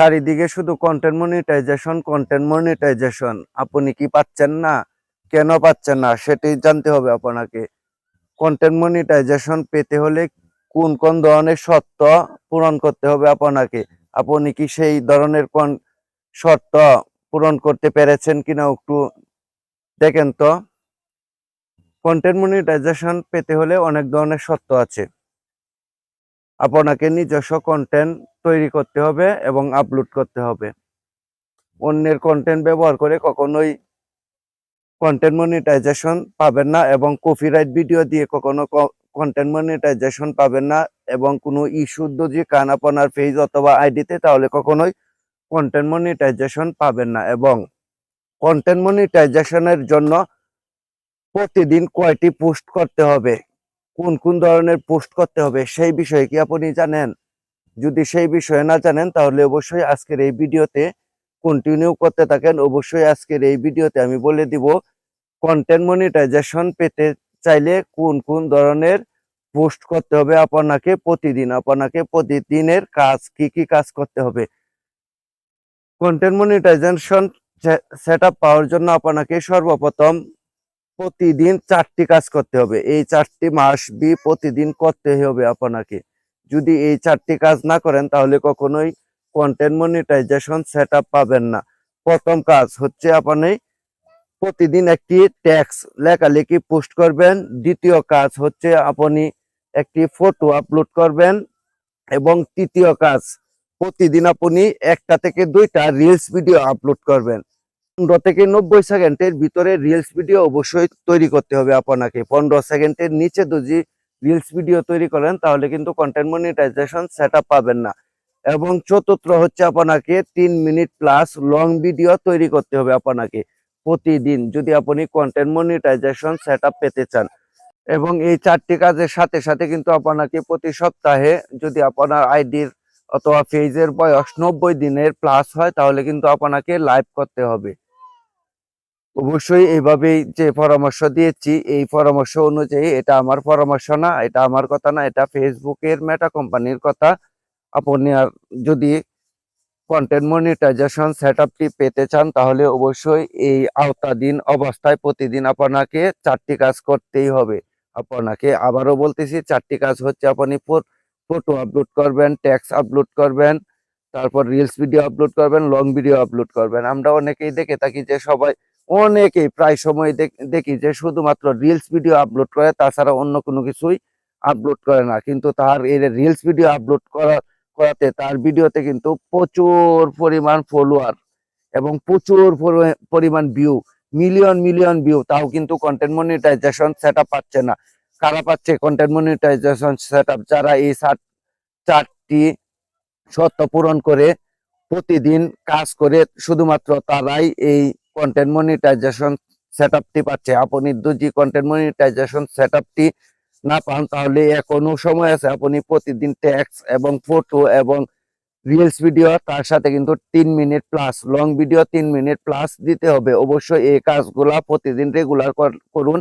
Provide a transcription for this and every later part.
চারিদিকে শুধু content monetization content monetization আপনি কি পাচ্ছেন না? কেন পাচ্ছেন না? সেটি জানতে হবে আপনাকে। কন্টেন্ট মনিটাইজেশন পেতে হলে কোন কোন ধরনের শর্ত পূরণ করতে হবে আপনাকে? আপনি কি সেই ধরনের কোন শর্ত পূরণ করতে পেরেছেন কিনা একটু দেখেন তো। কন্টেন্ট মনিটাইজেশন পেতে হলে অনেক ধরনের শর্ত আছে। আপনাকে নিজস্ব কন্টেন্ট তৈরি করতে হবে এবং আপলোড করতে হবে। অন্যের কন্টেন্ট ব্যবহার করে কখনোই কন্টেন্ট মনিটাইজেশন পাবেন না এবং কপিরাইট ভিডিও দিয়ে কখনো কন্টেন্ট মনিটাইজেশন পাবেন না এবং কোনো ইস্যুদ্ধ যে কান আপনার পেজ অথবা আইডিতে তাহলে কখনোই কন্টেন্ট মনিটাইজেশন পাবেন না এবং কন্টেন্ট মনিটাইজেশনের জন্য প্রতিদিন কয়টি পোস্ট করতে হবে? কোন কোন ধরনের পোস্ট করতে হবে? সেই বিষয়ে কি আপনি জানেন? যদি সেই বিষয়ে না জানেন, তাহলে অবশ্যই আজকের এই ভিডিওতে কন্টিনিউ করতে থাকেন। অবশ্যই আজকের এই ভিডিওতে আমি বলে দিব কন্টেন্ট মনিটাইজেশন পেতে চাইলে কোন কোন ধরনের পোস্ট করতে হবে আপনাকে প্রতিদিন, আপনাকে প্রতিদিনের কাজ, কি কি কাজ করতে হবে। কন্টেন্ট মনিটাইজেশন সেট পাওয়ার জন্য আপনাকে সর্বপ্রথম প্রতিদিন চারটি কাজ করতে হবে। এই চারটি মাস বি প্রতিদিন করতে হবে আপনাকে। যদি এই চারটি কাজ না করেন, তাহলে কখনোই কন্টেন্ট মনিটাইজেশন সেট পাবেন না। প্রথম কাজ হচ্ছে আপনি প্রতিদিন একটি ট্যাক্স লেখালেখি পোস্ট করবেন। দ্বিতীয় কাজ হচ্ছে আপনি একটি ফটো আপলোড করবেন। এবং তৃতীয় কাজ, প্রতিদিন আপনি একটা থেকে দুইটা রিলস ভিডিও আপলোড করবেন। পনেরো থেকে নব্বই সেকেন্ডের ভিতরে রিলস ভিডিও অবশ্যই তৈরি করতে হবে আপনাকে। পনেরো সেকেন্ডের নিচে যদি রিলস ভিডিও তৈরি করেন, তাহলে কিন্তু কন্টেন্ট মনিটাইজেশন সেট পাবেন না। এবং চতুর্থ হচ্ছে আপনাকে তিন মিনিট প্লাস লং ভিডিও তৈরি করতে হবে আপনাকে প্রতিদিন, যদি আপনি কন্টেন্ট মনিটাইজেশন সেট পেতে চান। এবং এই চারটি কাজের সাথে সাথে কিন্তু আপনাকে প্রতি সপ্তাহে যদি আপনার আইডির অথবা পেজের বয়স নব্বই দিনের প্লাস হয়, তাহলে কিন্তু আপনাকে লাইভ করতে হবে। অবশ্যই এইভাবেই যে পরামর্শ দিয়েছি, এই পরামর্শ অনুযায়ী এটা আমার পরামর্শ না, এটা আমার কথা না, এটা ফেসবুকের মেটা কোম্পানির কথা। আপনি আর যদি কন্টেন্ট মনিটাইজেশন সেট আপটি পেতে চান, তাহলে অবশ্যই এই আওতাধীন অবস্থায় প্রতিদিন আপনাকে চারটি কাজ করতেই হবে। আপনাকে আবারও বলতেছি, চারটি কাজ হচ্ছে আপনি ফটো আপলোড করবেন ট্যাক্স আপলোড করবেন, তারপর রিলস ভিডিও আপলোড করবেন লং ভিডিও আপলোড করবেন। আমরা অনেকেই দেখে থাকি যে সবাই অনেকেই প্রায় সময় দেখি যে শুধুমাত্র রিলস ভিডিও আপলোড করে, তাছাড়া অন্য কোনো কিছুই আপলোড করে না। কিন্তু তার এই রিলস ভিডিও আপলোড করা, করাতে তার ভিডিওতে কিন্তু প্রচুর পরিমাণ ফলোয়ার এবং প্রচুর পরিমাণ ভিউ মিলিয়ন মিলিয়ন ভিউ তাও কিন্তু কন্টেন্ট মনিটাইজেশন সেট পাচ্ছে না। কারা পাচ্ছে কন্টেন্ট মনিটাইজেশন সেট যারা এই সাত, চারটি শর্ত পূরণ করে প্রতিদিন কাজ করে, শুধুমাত্র তারাই এই কন্টেন্ট মনিটাইজেশন সেট পাচ্ছে। আপনি যদি কন্টেন্ট মনিটাইজেশন সেট না পান, তাহলে এখনও সময় আছে আপনি প্রতিদিন ট্যাক্স এবং ফটো এবং রিলস ভিডিও তার সাথে কিন্তু তিন মিনিট প্লাস লং ভিডিও তিন মিনিট প্লাস দিতে হবে। অবশ্যই এই কাজগুলা প্রতিদিন রেগুলার করুন।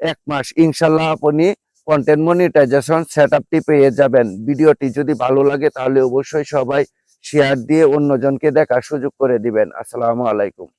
এক মাস ইনশাল্লাহ আপনি কন্টেন্ট মনিটাইজেশন সেট আপটি পেয়ে যাবেন। ভিডিওটি যদি ভালো লাগে, তাহলে অবশ্যই সবাই শেয়ার দিয়ে অন্যজনকে দেখার সুযোগ করে দিবেন। আসসালামু আলাইকুম।